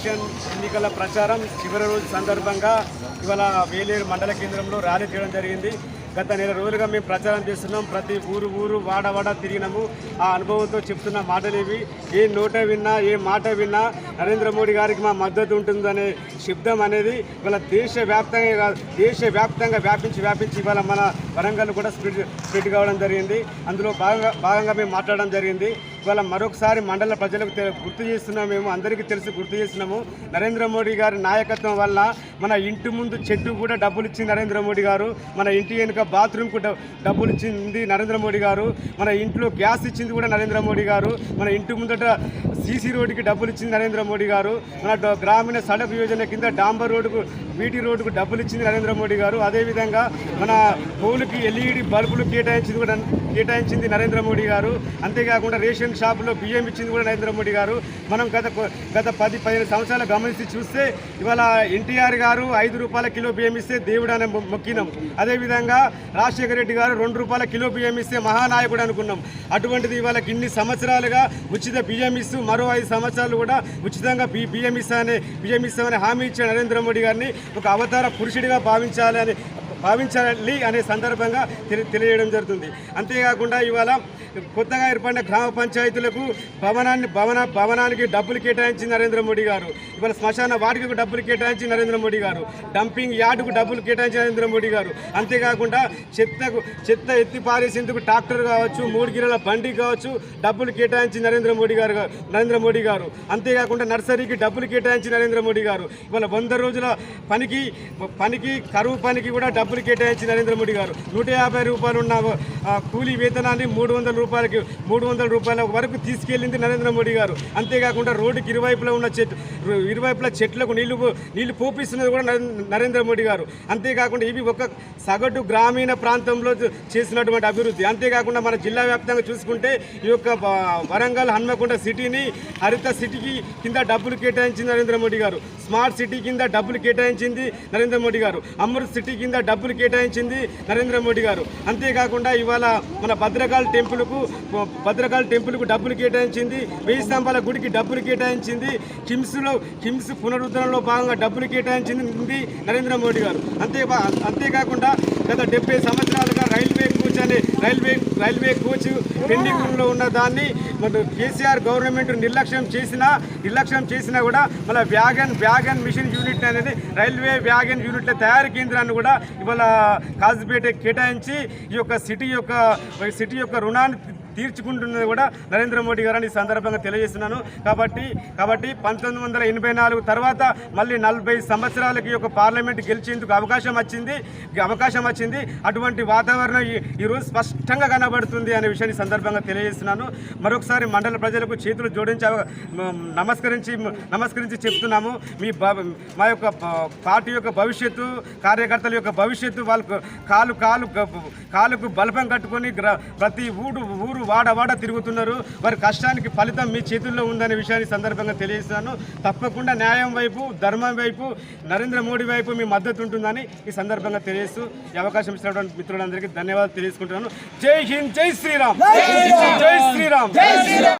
Election ఎన్నికల ప్రచారం చివరి రోజు సందర్భంగా ఇవాళ వేలేరు మండల కేంద్రంలో ర్యాలీ చేయడం జరిగింది. గత నెల రోజులుగా మేము ప్రచారం చేస్తున్నాం. ప్రతి ఊరు ఊరు వాడ వాడ తిరిగినాము. ఆ అనుభవంతో చెప్తున్న మాటలేవి. ఏ నోట విన్నా ఏ మాట విన్నా నరేంద్ర మోడీ గారికి మా మద్దతు ఉంటుందనే శబ్దం అనేది ఇవాళ దేశవ్యాప్తంగా కాదు, దేశవ్యాప్తంగా వ్యాపించి వ్యాపించి ఇవాళ మన వరంగల్ కూడా స్ప్రెడ్ స్ప్రెడ్ కావడం జరిగింది. అందులో భాగంగా భాగంగా మేము మాట్లాడడం జరిగింది. ఇవాళ మరొకసారి మండల ప్రజలకు గుర్తు చేస్తున్నాం మేము అందరికీ తెలిసి గుర్తు చేస్తున్నాము. నరేంద్ర మోడీ గారి నాయకత్వం వల్ల మన ఇంటి ముందు చెట్టు కూడా డబ్బులు ఇచ్చింది నరేంద్ర మోడీ గారు. మన ఇంటి వెనుక బాత్రూమ్కు డబ్బులు ఇచ్చింది నరేంద్ర మోడీ గారు. మన ఇంట్లో గ్యాస్ ఇచ్చింది కూడా నరేంద్ర మోడీ గారు. మన ఇంటి ముందట సీసీ రోడ్డుకి డబ్బులు ఇచ్చింది నరేంద్ర మోడీ గారు. మన గ్రామీణ సడక్ యోజన కింద డాంబర్ రోడ్డుకు బీటీ రోడ్డుకు డబ్బులు ఇచ్చింది నరేంద్ర మోడీ గారు. అదేవిధంగా మన పౌలకి ఎల్ఈడి బల్బులు కేటాయించింది కూడా కేటాయించింది నరేంద్ర మోడీ గారు. అంతేకాకుండా రేషన్ షాపులో బియ్యం ఇచ్చింది కూడా నరేంద్ర మోడీ గారు. మనం గత గత పది పదిహేను సంవత్సరాలు గమనించి చూస్తే ఇవాళ ఎన్టీఆర్ గారు ఐదు రూపాయల కిలో బియ్యం ఇస్తే దేవుడు అనే మొక్కినాం. అదేవిధంగా రాజశేఖర రెడ్డి గారు రెండు రూపాయల కిలో బియ్యం ఇస్తే మహానాయకుడు అనుకున్నాం. అటువంటిది ఇవాళ ఇన్ని సంవత్సరాలుగా ఉచిత బియ్యం ఇస్తూ మరో ఐదు సంవత్సరాలు కూడా ఉచితంగా బి బియ్యం ఇస్తామని బియ్యం ఇస్తామని హామీ ఇచ్చిన నరేంద్ర మోడీ గారిని ఒక అవతార పురుషుడిగా భావించాలి అని భావించాలి అనే సందర్భంగా తెలి తెలియడం జరుగుతుంది. అంతేకాకుండా ఇవాళ కొత్తగా ఏర్పడిన గ్రామ పంచాయతీలకు భవనాన్ని భవన భవనానికి డబ్బులు కేటాయించి నరేంద్ర మోడీ గారు. ఇవాళ శ్మశాన వాటికి డబ్బులు కేటాయించి నరేంద్ర మోడీ గారు. డంపింగ్ యార్డుకు డబ్బులు కేటాయించి నరేంద్ర మోడీ గారు. అంతేకాకుండా చెత్తకు చెత్త ఎత్తి పారేసేందుకు ట్రాక్టర్ కావచ్చు మూడు గిరల బండి కావచ్చు డబ్బులు కేటాయించి నరేంద్ర మోడీ గారు నరేంద్ర మోడీ గారు. అంతేకాకుండా నర్సరీకి డబ్బులు కేటాయించి నరేంద్ర మోడీ గారు. ఇవాళ వంద రోజుల పనికి పనికి కరువు పనికి కూడా డబ్బులు కేటాయించి నరేంద్ర మోడీ గారు. నూట యాభై రూపాయలు ఉన్న ఆ, కూలీ వేతనాన్ని మూడు వందల రూపాయలకి మూడు వందల రూపాయల వరకు తీసుకెళ్ళింది నరేంద్ర మోడీ గారు. అంతేకాకుండా రోడ్డుకి ఇరువైపులా ఉన్న చెట్టు ఇరువైపులా చెట్లకు నీళ్ళు నీళ్ళు పోపిస్తున్నది కూడా నరేంద్ర- మోడీ గారు. అంతేకాకుండా ఇవి ఒక సగటు గ్రామీణ ప్రాంతంలో చేసినటువంటి అభివృద్ధి. అంతేకాకుండా మన జిల్లా వ్యాప్తంగా చూసుకుంటే ఈ యొక్క వరంగల్ హన్మకొండ సిటీని హరిత సిటీకి కింద డబ్బులు కేటాయించింది నరేంద్ర మోడీ గారు. స్మార్ట్ సిటీ కింద డబ్బులు కేటాయించింది నరేంద్ర మోడీ గారు. అమృత్ సిటీ కింద డబ్బులు కేటాయించింది నరేంద్ర మోడీ గారు. అంతేకాకుండా ఇవాళ మన భద్రకాళ టెంపుల్ స్తంభాలకు భద్రకాళ టెంపుల్కు డబ్బులు కేటాయించింది. వెయ్యి స్తంభాల గుడికి డబ్బులు కేటాయించింది. కిమ్స్లో కిమ్స్ పునరుద్ధరణలో భాగంగా డబ్బులు కేటాయించింది నరేంద్ర మోడీ గారు. అంతే అంతేకాకుండా గత డెబ్బై సంవత్సరాలుగా రైల్వే కూర్చొని రైల్వే రైల్వే కోచ్ పెండింగ్లో ఉన్న దాన్ని మన కేసీఆర్ గవర్నమెంట్ నిర్లక్ష్యం చేసినా నిర్లక్ష్యం చేసినా కూడా మన వ్యాగన్ వ్యాగన్ మిషన్ యూనిట్ అనేది రైల్వే వ్యాగన్ యూనిట్ల తయారీ కేంద్రాన్ని కూడా ఇవాళ కాజుపేట కేటాయించి ఈ యొక్క సిటీ యొక్క సిటీ యొక్క రుణాన్ని తీర్చుకుంటున్నది కూడా నరేంద్ర మోడీ గారని ఈ సందర్భంగా తెలియజేస్తున్నాను. కాబట్టి కాబట్టి పంతొమ్మిది వందల ఎనభై నాలుగు తర్వాత మళ్ళీ నలభై సంవత్సరాలకి యొక్క పార్లమెంట్ గెలిచేందుకు అవకాశం వచ్చింది. అవకాశం వచ్చింది. అటువంటి వాతావరణం ఈ- ఈరోజు స్పష్టంగా కనబడుతుంది అనే విషయాన్ని సందర్భంగా తెలియజేస్తున్నాను. మరొకసారి మండల ప్రజలకు చేతులు జోడించి నమస్కరించి నమస్కరించి చెప్తున్నాము. మీ మా యొక్క పార్టీ యొక్క భవిష్యత్తు కార్యకర్తల యొక్క భవిష్యత్తు వాళ్ళకు కాలు కాలు కాలుకు బలపం కట్టుకొని ప్రతి ఊరు ఊరు వాడ వాడ తిరుగుతున్నారు. వారి కష్టానికి ఫలితం మీ చేతుల్లో ఉందనే విషయాన్ని సందర్భంగా తెలియజేస్తున్నాను. తప్పకుండా న్యాయం వైపు ధర్మం వైపు నరేంద్ర మోడీ వైపు మీ మద్దతు ఉంటుందని ఈ సందర్భంగా తెలియజేస్తూ ఈ అవకాశం ఇచ్చినటువంటి మిత్రులందరికీ ధన్యవాదాలు తెలియజేసుకుంటున్నాను. జై హింద్ జై శ్రీరామ్. జై శ్రీరామ్.